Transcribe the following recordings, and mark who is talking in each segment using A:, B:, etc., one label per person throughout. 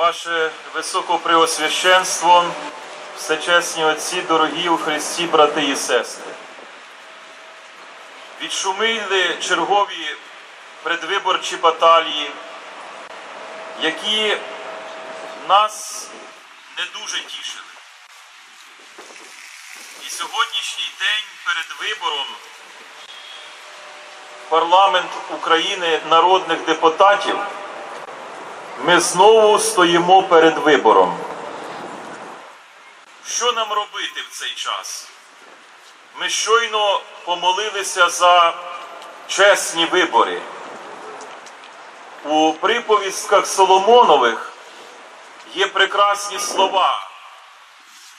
A: Ваше Високопреосвященство, всечесні отці, дорогі у Христі, брати і сестри. Відшумили чергові предвиборчі баталії, які нас не дуже тішили. І сьогоднішній день перед вибором парламент України народних депутатів ми знову стоїмо перед вибором. Що нам робити в цей час? Ми щойно помолилися за чесні вибори. У приповістках Соломонових є прекрасні слова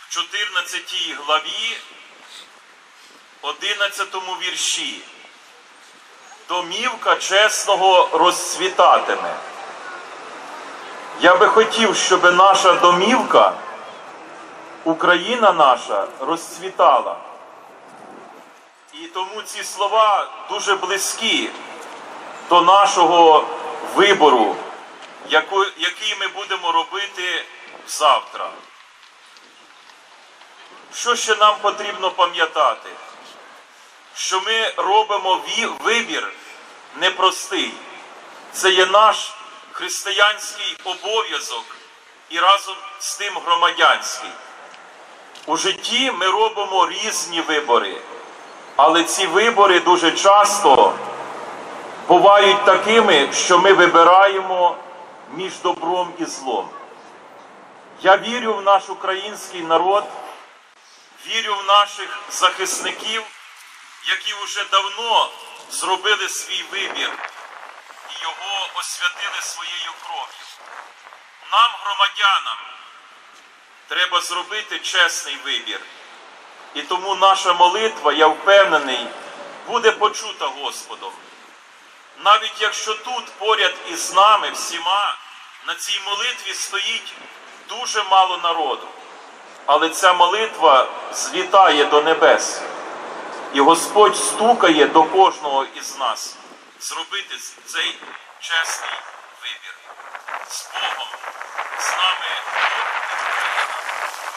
A: в 14 главі, 11 вірші. Домівка чесного розцвітатиме. Я би хотів, щоб наша домівка, Україна наша, розцвітала. І тому ці слова дуже близькі до нашого вибору, який ми будемо робити завтра. Що ще нам потрібно пам'ятати? Що ми робимо вибір непростий. Це є наш християнський обов'язок і разом з тим громадянський. У житті ми робимо різні вибори, але ці вибори дуже часто бувають такими, що ми вибираємо між добром і злом. Я вірю в наш український народ, вірю в наших захисників, які вже давно зробили свій вибір його освятили своєю кров'ю. Нам, громадянам, треба зробити чесний вибір. І тому наша молитва, я впевнений, буде почута Господом. Навіть якщо тут поряд із нами всіма на цій молитві стоїть дуже мало народу, але ця молитва злітає до небес. І Господь стукає до кожного із нас зробити цей чесний вибір. З Богом, з нами Україна.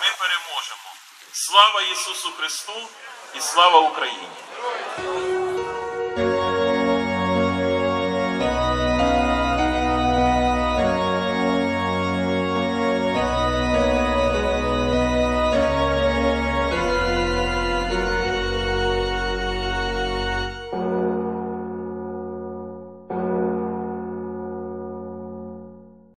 A: Ми переможемо. Слава Ісусу Христу і слава Україні!